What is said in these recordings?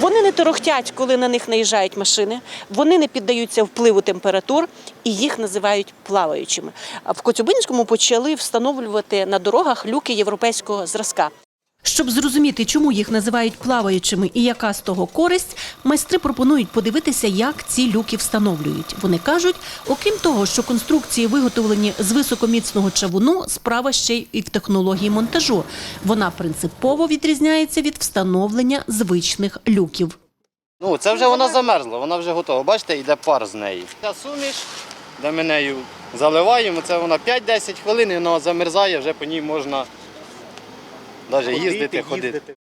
Вони не торохтять, коли на них наїжджають машини. Вони не піддаються впливу температур і їх називають плаваючими. В Коцюбинському почали встановлювати на дорогах люки європейського зразка. Щоб зрозуміти, чому їх називають плаваючими і яка з того користь, майстри пропонують подивитися, як ці люки встановлюють. Вони кажуть, окрім того, що конструкції виготовлені з високоміцного чавуну, справа ще й в технології монтажу. Вона принципово відрізняється від встановлення звичних люків. Ну, це вже вона замерзла, вона вже готова. Бачите, йде пар з неї. Ця суміш, де ми нею заливаємо, це вона 5-10 хвилин і вона замерзає, вже по ній можна навіть їздити, ходити.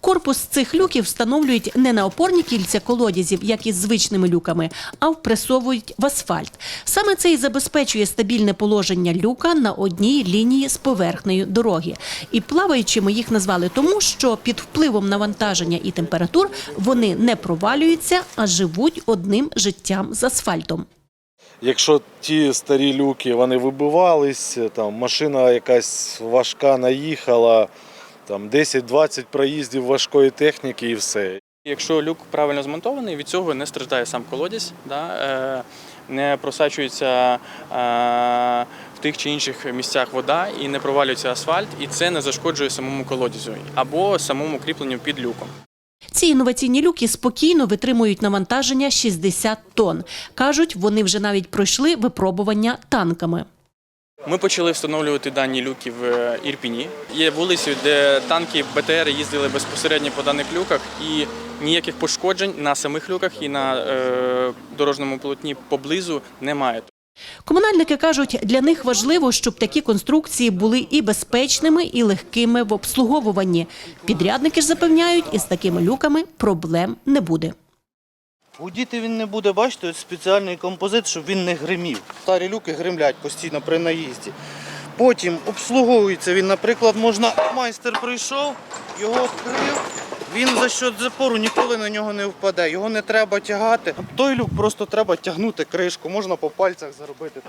Корпус цих люків встановлюють не на опорні кільця колодязів, як із звичними люками, а впресовують в асфальт. Саме це і забезпечує стабільне положення люка на одній лінії з поверхнею дороги. І плаваючими їх назвали тому, що під впливом навантаження і температур вони не провалюються, а живуть одним життям з асфальтом. Якщо ті старі люки вони вибивались, там машина якась важка наїхала, там 10-20 проїздів важкої техніки і все. Якщо люк правильно змонтований, від цього не страждає сам колодязь, да, е, не просачується е, в тих чи інших місцях вода і не провалюється асфальт, і це не зашкоджує самому колодязю або самому кріпленню під люком. Ці інноваційні люки спокійно витримують навантаження 60 тонн. Кажуть, вони вже навіть пройшли випробування танками. Ми почали встановлювати дані люки в е, Ірпіні. Є вулиці, де танки БТР їздили безпосередньо по даних люках, і ніяких пошкоджень на самих люках і на е, дорожньому полотні поблизу немає. Комунальники кажуть, для них важливо, щоб такі конструкції були і безпечними, і легкими в обслуговуванні. Підрядники ж запевняють, із такими люками проблем не буде. Гудіти він не буде, бачите, спеціальний композит, щоб він не гримів. Старі люки гримлять постійно при наїзді. Потім обслуговується він, наприклад, можна майстер прийшов, його відкрив, він за счет запору ніколи на нього не впаде, його не треба тягати. Той люк просто треба тягнути кришку, можна по пальцях зробити.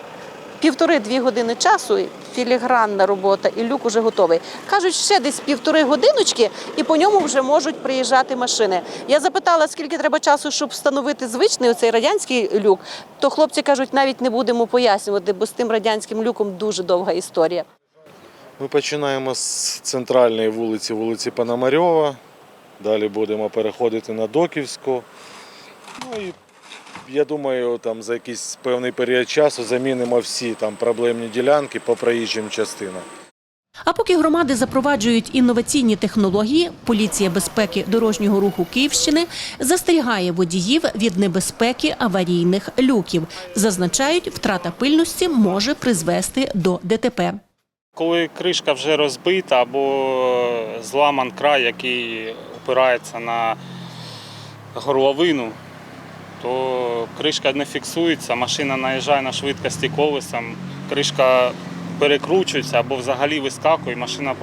Півтори-дві години часу, філігранна робота, і люк уже готовий. Кажуть, ще десь півтори годиночки, і по ньому вже можуть приїжджати машини. Я запитала, скільки треба часу, щоб встановити звичний оцей радянський люк. То хлопці кажуть, навіть не будемо пояснювати, бо з тим радянським люком дуже довга історія. Ми починаємо з центральної вулиці, вулиці Пономарьова. Далі будемо переходити на Доківську. Ну і я думаю, там за якийсь певний період часу замінимо всі там проблемні ділянки по проїжджим частинам. А поки громади запроваджують інноваційні технології, поліція безпеки дорожнього руху Київщини застерігає водіїв від небезпеки аварійних люків. Зазначають, втрата пильності може призвести до ДТП. Коли кришка вже розбита або зламан край, який опирається на горловину, то кришка не фіксується, машина наїжджає на швидкості колесом, кришка перекручується або взагалі вискакує, машина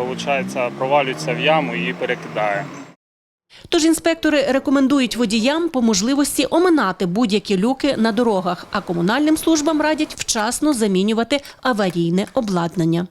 провалюється в яму і її перекидає. Тож інспектори рекомендують водіям по можливості оминати будь-які люки на дорогах, а комунальним службам радять вчасно замінювати аварійне обладнання.